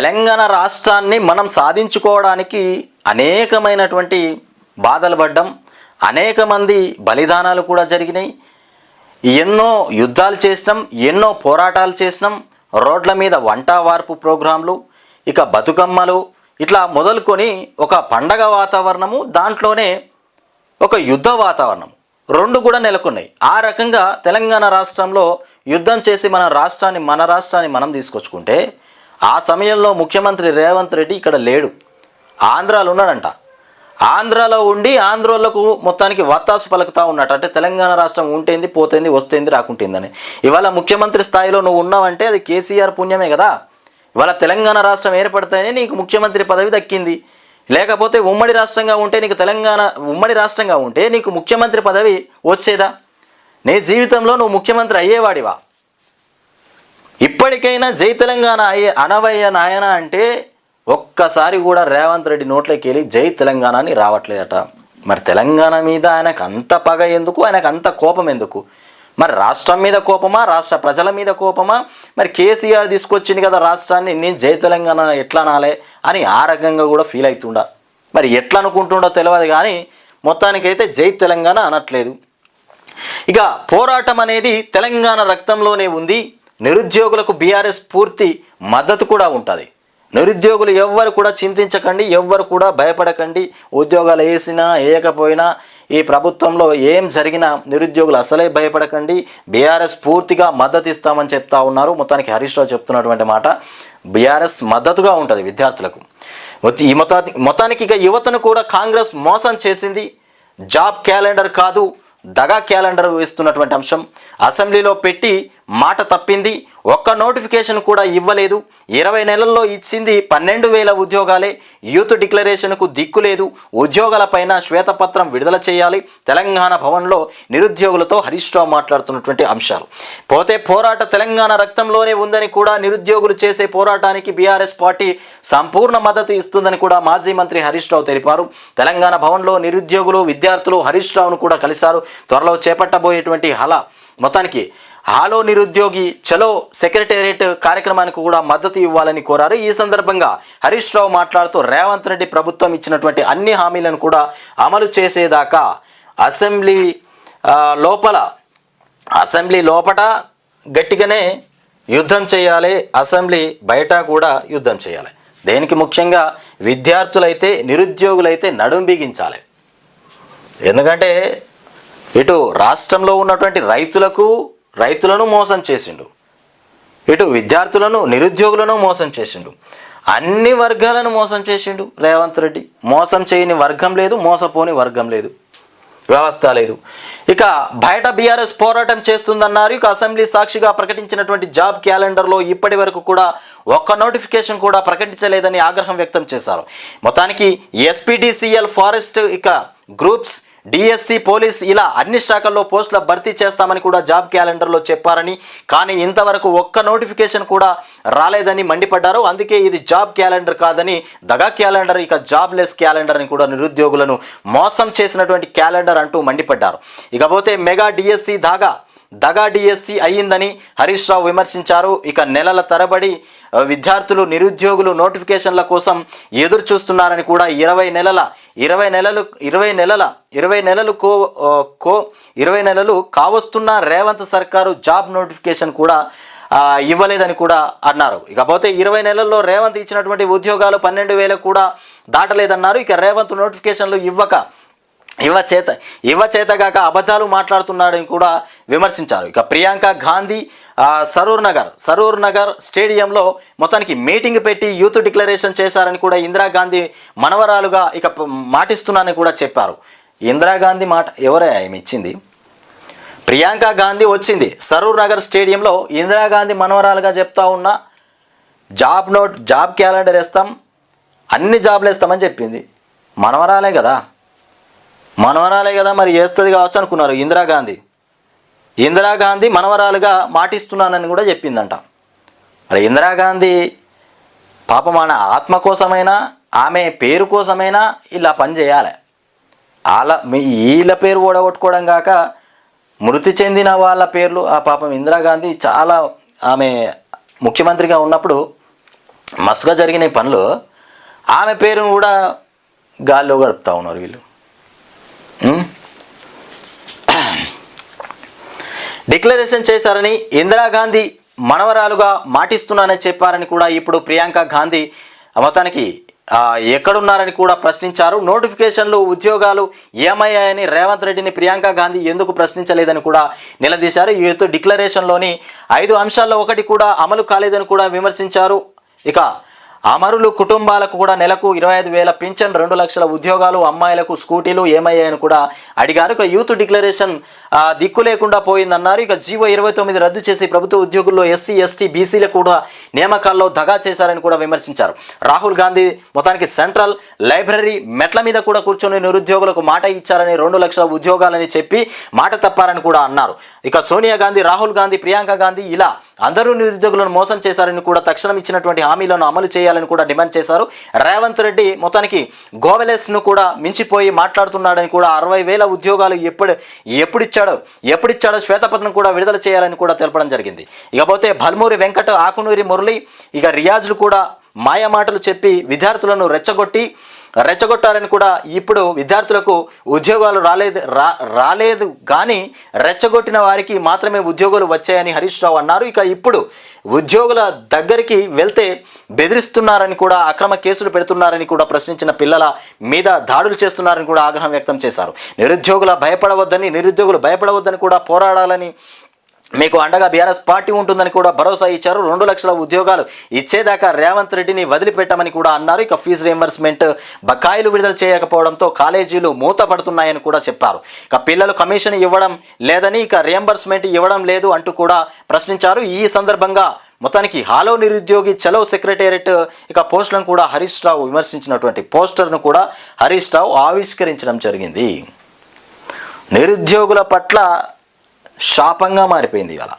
తెలంగాణ రాష్ట్రాన్ని మనం సాధించుకోవడానికి అనేకమైనటువంటి బాధలు పడ్డం అనేక మంది బలిదానాలు కూడా జరిగినాయి. ఎన్నో యుద్ధాలు చేసినాం ఎన్నో పోరాటాలు చేసినాం. రోడ్ల మీద వంట వార్పు ప్రోగ్రాంలు ఇక బతుకమ్మలు ఇట్లా మొదలుకొని ఒక పండగ వాతావరణము దాంట్లోనే ఒక యుద్ధ వాతావరణం. రెండు కూడా నెలకొన్నాయి. ఆ రకంగా తెలంగాణ రాష్ట్రంలో యుద్ధం చేసి మన రాష్ట్రాన్ని మన రాష్ట్రాన్ని మనం తీసుకొచ్చుకుంటే ఆ సమయంలో ముఖ్యమంత్రి రేవంత్ రెడ్డి ఇక్కడ లేడు. ఆంధ్రాలో ఉన్నాడంట. ఆంధ్రాలో ఉండి ఆంధ్రోళ్ళకు మొత్తానికి వత్తాసు పలుకుతా ఉన్నట్టు అంటే తెలంగాణ రాష్ట్రం ఉంటేంది పోతేంది వస్తేంది రాకుంటేందని. ఇవాళ ముఖ్యమంత్రి స్థాయిలో నువ్వు ఉన్నావంటే అది కేసీఆర్ పుణ్యమే కదా. ఇవాళ తెలంగాణ రాష్ట్రం ఏర్పడితేనే నీకు ముఖ్యమంత్రి పదవి దక్కింది. లేకపోతే ఉమ్మడి రాష్ట్రంగా ఉంటే నీకు తెలంగాణ ఉమ్మడి రాష్ట్రంగా ఉంటే నీకు ముఖ్యమంత్రి పదవి వచ్చేదా? నీ జీవితంలో నువ్వు ముఖ్యమంత్రి అయ్యేవాడివా? ఇప్పటికైనా జై తెలంగాణ అయ్యే అనవయ్య నాయన అంటే ఒక్కసారి కూడా రేవంత్ రెడ్డి నోట్లోకి వెళ్ళి జై తెలంగాణ అని రావట్లేదట. మరి తెలంగాణ మీద ఆయనకు అంత పగ ఎందుకు? ఆయనకు అంత కోపం ఎందుకు? మరి రాష్ట్రం మీద కోపమా? రాష్ట్ర ప్రజల మీద కోపమా? మరి కేసీఆర్ తీసుకొచ్చింది కదా రాష్ట్రాన్ని నేను జై తెలంగాణ ఎట్లా అనాలే అని ఆ రకంగా కూడా ఫీల్ అవుతుండ. మరి ఎట్లా అనుకుంటుండో తెలియదు కానీ మొత్తానికైతే జై తెలంగాణ అనట్లేదు. ఇక పోరాటం అనేది తెలంగాణ రక్తంలోనే ఉంది. నిరుద్యోగులకు బీఆర్ఎస్ పూర్తి మద్దతు కూడా ఉంటుంది. నిరుద్యోగులు ఎవ్వరు కూడా చింతించకండి ఎవ్వరు కూడా భయపడకండి. ఉద్యోగాలు వేసినా వేయకపోయినా ఈ ప్రభుత్వంలో ఏం జరిగినా నిరుద్యోగులు అసలే భయపడకండి. బీఆర్ఎస్ పూర్తిగా మద్దతు ఇస్తామని చెప్తా ఉన్నారు. మొత్తానికి హరీష్ రావు చెప్తున్నటువంటి మాట బీఆర్ఎస్ మద్దతుగా ఉంటుంది విద్యార్థులకు. ఈ మొత్తా మొత్తానికి ఇక యువతను కూడా కాంగ్రెస్ మోసం చేసింది. జాబ్ క్యాలెండర్ కాదు దగా క్యాలెండర్ వేస్తున్నటువంటి అంశం. అసెంబ్లీలో పెట్టి మాట తప్పింది. ఒక్క నోటిఫికేషన్ కూడా ఇవ్వలేదు. ఇరవై నెలల్లో ఇచ్చింది పన్నెండు వేల ఉద్యోగాలే. యూత్ డిక్లరేషన్కు దిక్కు లేదు. ఉద్యోగాలపైన శ్వేతపత్రం విడుదల చేయాలి. తెలంగాణ భవన్లో నిరుద్యోగులతో హరీష్ రావు మాట్లాడుతున్నటువంటి అంశాలు. పోతే పోరాట తెలంగాణ రక్తంలోనే ఉందని కూడా నిరుద్యోగులు చేసే పోరాటానికి బీఆర్ఎస్ పార్టీ సంపూర్ణ మద్దతు ఇస్తుందని కూడా మాజీ మంత్రి హరీష్ రావు తెలిపారు. తెలంగాణ భవన్లో నిరుద్యోగులు విద్యార్థులు హరీష్ రావును కూడా కలిశారు. త్వరలో చేపట్టబోయేటువంటి హల మొత్తానికి హాలో నిరుద్యోగి చలో సెక్రటేరియట్ కార్యక్రమానికి కూడా మద్దతు ఇవ్వాలని కోరారు. ఈ సందర్భంగా హరీష్ రావు మాట్లాడుతూ రేవంత్ రెడ్డి ప్రభుత్వం ఇచ్చినటువంటి అన్ని హామీలను కూడా అమలు చేసేదాకా అసెంబ్లీ లోపల అసెంబ్లీ లోపట గట్టిగానే యుద్ధం చేయాలి. అసెంబ్లీ బయట కూడా యుద్ధం చేయాలి. దేనికి ముఖ్యంగా విద్యార్థులైతే నిరుద్యోగులైతే నడుం బిగించాలి. ఎందుకంటే ఇటు రాష్ట్రంలో ఉన్నటువంటి రైతులకు రైతులను మోసం చేసిండు. ఇటు విద్యార్థులను నిరుద్యోగులను మోసం చేసిండు. అన్ని వర్గాలను మోసం చేసిండు రేవంత్ రెడ్డి. మోసం చేయని వర్గం లేదు మోసపోని వర్గం లేదు. వ్యవస్థ లేదు. ఇక బయట బీఆర్ఎస్ పోరాటం చేస్తుందన్నారు. ఇక అసెంబ్లీ సాక్షిగా ప్రకటించినటువంటి జాబ్ క్యాలెండర్లో ఇప్పటి వరకు కూడా ఒక్క నోటిఫికేషన్ కూడా ప్రకటించలేదని ఆగ్రహం వ్యక్తం చేశారు. మొత్తానికి ఎస్పీడీసీఎల్ ఫారెస్ట్ ఇక గ్రూప్స్ డిఎస్సి పోలీస్ ఇలా అన్ని శాఖల్లో పోస్టుల భర్తీ చేస్తామని కూడా జాబ్ క్యాలెండర్లో చెప్పారని కానీ ఇంతవరకు ఒక్క నోటిఫికేషన్ కూడా రాలేదని మండిపడ్డారు. అందుకే ఇది జాబ్ క్యాలెండర్ కాదని దగా క్యాలెండర్ ఇక జాబ్లెస్ క్యాలెండర్ అని కూడా నిరుద్యోగులను మోసం చేసినటువంటి క్యాలెండర్ అంటూ మండిపడ్డారు. ఇకపోతే మెగా డిఎస్సి దాగా దగా డిఎస్సి అయ్యిందని హరీష్ రావు విమర్శించారు. ఇక నెలల తరబడి విద్యార్థులు నిరుద్యోగులు నోటిఫికేషన్ల కోసం ఎదురు చూస్తున్నారని కూడా ఇరవై నెలల ఇరవై నెలలు ఇరవై నెలల ఇరవై నెలలు కో కో ఇరవై నెలలు కావస్తున్న రేవంత్ సర్కారు జాబ్ నోటిఫికేషన్ కూడా ఇవ్వలేదని కూడా అన్నారు. ఇకపోతే ఇరవై నెలల్లో రేవంత్ ఇచ్చినటువంటి ఉద్యోగాలు పన్నెండు వేలకు కూడా దాటలేదన్నారు. ఇక రేవంత్ నోటిఫికేషన్లు ఇవ్వక యువ చేత యువ అబద్ధాలు మాట్లాడుతున్నాడని కూడా విమర్శించారు. ఇక ప్రియాంక గాంధీ సరూర్ నగర్ సరూర్ నగర్ స్టేడియంలో మొత్తానికి మీటింగ్ పెట్టి యూత్ డిక్లరేషన్ చేశారని కూడా ఇందిరాగాంధీ మనవరాలుగా ఇక మాటిస్తున్నానని కూడా చెప్పారు. ఇందిరాగాంధీ మాట ఎవరే ఆమె ఇచ్చింది? ప్రియాంక గాంధీ వచ్చింది. సరూర్ నగర్ స్టేడియంలో ఇందిరాగాంధీ మనవరాలుగా చెప్తా ఉన్న జాబ్ నోట్ జాబ్ క్యాలెండర్ వేస్తాం అన్ని జాబ్లు వేస్తామని చెప్పింది. మనవరాలే కదా? మనవరాలే కదా మరి చేస్తుంది కావచ్చు అనుకున్నారు ఇందిరాగాంధీ ఇందిరాగాంధీ మనవరాలుగా మాటిస్తున్నానని కూడా చెప్పిందంట. మరి ఇందిరాగాంధీ పాపం మన ఆత్మ కోసమైనా ఆమె పేరు కోసమైనా ఇలా పని చేయాలి. వాళ్ళ వీళ్ళ పేరు ఓడగొట్టుకోవడం కాక మృతి చెందిన వాళ్ళ పేర్లు ఆ పాపం ఇందిరాగాంధీ చాలా ఆమె ముఖ్యమంత్రిగా ఉన్నప్పుడు మస్తుగా జరిగిన పనులు. ఆమె పేరును కూడా గాల్లో గడుపుతా ఉన్నారు వీళ్ళు. Hmm? డిక్లరేషన్ చేశారని ఇందిరాగాంధీ మనవరాలుగా మాటిస్తున్నానని చెప్పారని కూడా ఇప్పుడు ప్రియాంక గాంధీ మొత్తానికి ఎక్కడున్నారని కూడా ప్రశ్నించారు. నోటిఫికేషన్లు ఉద్యోగాలు ఏమయ్యాయని రేవంత్ రెడ్డిని ప్రియాంక గాంధీ ఎందుకు ప్రశ్నించలేదని కూడా నిలదీశారు. ఈ డిక్లరేషన్లోని ఐదు అంశాల్లో ఒకటి కూడా అమలు కాలేదని కూడా విమర్శించారు. ఇక అమరులు కుటుంబాలకు కూడా నెలకు ఇరవై ఐదు వేల పింఛన్ రెండు లక్షల ఉద్యోగాలు అమ్మాయిలకు స్కూటీలు ఏమయ్యాయని కూడా అడిగారు. ఇక యూత్ డిక్లరేషన్ దిక్కు లేకుండా పోయిందన్నారు. ఇక జీవో ఇరవై తొమ్మిది రద్దు చేసి ప్రభుత్వ ఉద్యోగుల్లో ఎస్సీ ఎస్టీ బీసీలకు కూడా నియామకాల్లో దగా చేశారని కూడా విమర్శించారు. రాహుల్ గాంధీ మొత్తానికి సెంట్రల్ లైబ్రరీ మెట్ల మీద కూడా కూర్చొని నిరుద్యోగులకు మాట ఇచ్చారని రెండు లక్షల ఉద్యోగాలని చెప్పి మాట తప్పారని కూడా అన్నారు. ఇక సోనియా గాంధీ రాహుల్ గాంధీ ప్రియాంక గాంధీ ఇలా అందరూ నిరుద్యోగులను మోసం చేశారని కూడా తక్షణం ఇచ్చినటువంటి హామీలను అమలు చేయాలని కూడా డిమాండ్ చేశారు. రేవంత్ రెడ్డి మొత్తానికి గోవెలెస్ను కూడా మించిపోయి మాట్లాడుతున్నాడని కూడా అరవై వేల ఉద్యోగాలు ఎప్పుడు ఎప్పుడిచ్చాడో ఎప్పుడిచ్చాడో శ్వేతపత్రం కూడా విడుదల చేయాలని కూడా తెలపడం జరిగింది. ఇకపోతే భల్మూరి వెంకట ఆకునూరి మురళి ఇక రియాజులు కూడా మాయమాటలు చెప్పి విద్యార్థులను రెచ్చగొట్టి రెచ్చగొట్టారని కూడా ఇప్పుడు విద్యార్థులకు ఉద్యోగాలు రాలేదు రా రాలేదు కానీ రెచ్చగొట్టిన వారికి మాత్రమే ఉద్యోగాలు వచ్చాయని హరీష్ రావు అన్నారు. ఇక ఇప్పుడు ఉద్యోగుల దగ్గరికి వెళ్తే బెదిరిస్తున్నారని కూడా అక్రమ కేసులు పెడుతున్నారని కూడా ప్రశ్నించిన పిల్లల మీద దాడులు చేస్తున్నారని కూడా ఆగ్రహం వ్యక్తం చేశారు. నిరుద్యోగుల భయపడవద్దని నిరుద్యోగులు భయపడవద్దని కూడా పోరాడాలని మీకు అండగా బీఆర్ఎస్ పార్టీ ఉంటుందని కూడా భరోసా ఇచ్చారు. రెండు లక్షల ఉద్యోగాలు ఇచ్చేదాకా రేవంత్ రెడ్డిని వదిలిపెట్టమని కూడా అన్నారు. ఇక ఫీజు రియంబర్స్మెంట్ బకాయిలు విడుదల చేయకపోవడంతో కాలేజీలు మూతపడుతున్నాయని కూడా చెప్పారు. ఇక పిల్లలు కమిషన్ ఇవ్వడం లేదని ఇక రియంబర్స్మెంట్ ఇవ్వడం లేదు అంటూ కూడా ప్రశ్నించారు. ఈ సందర్భంగా మొత్తానికి హాలో నిరుద్యోగి చలో సెక్రటేరియట్ ఇక పోస్టులను కూడా హరీష్ రావు విమర్శించినటువంటి పోస్టర్ను కూడా హరీష్ రావు ఆవిష్కరించడం జరిగింది. నిరుద్యోగుల పట్ల శాపంగా మారిపోయింది ఇవాళ.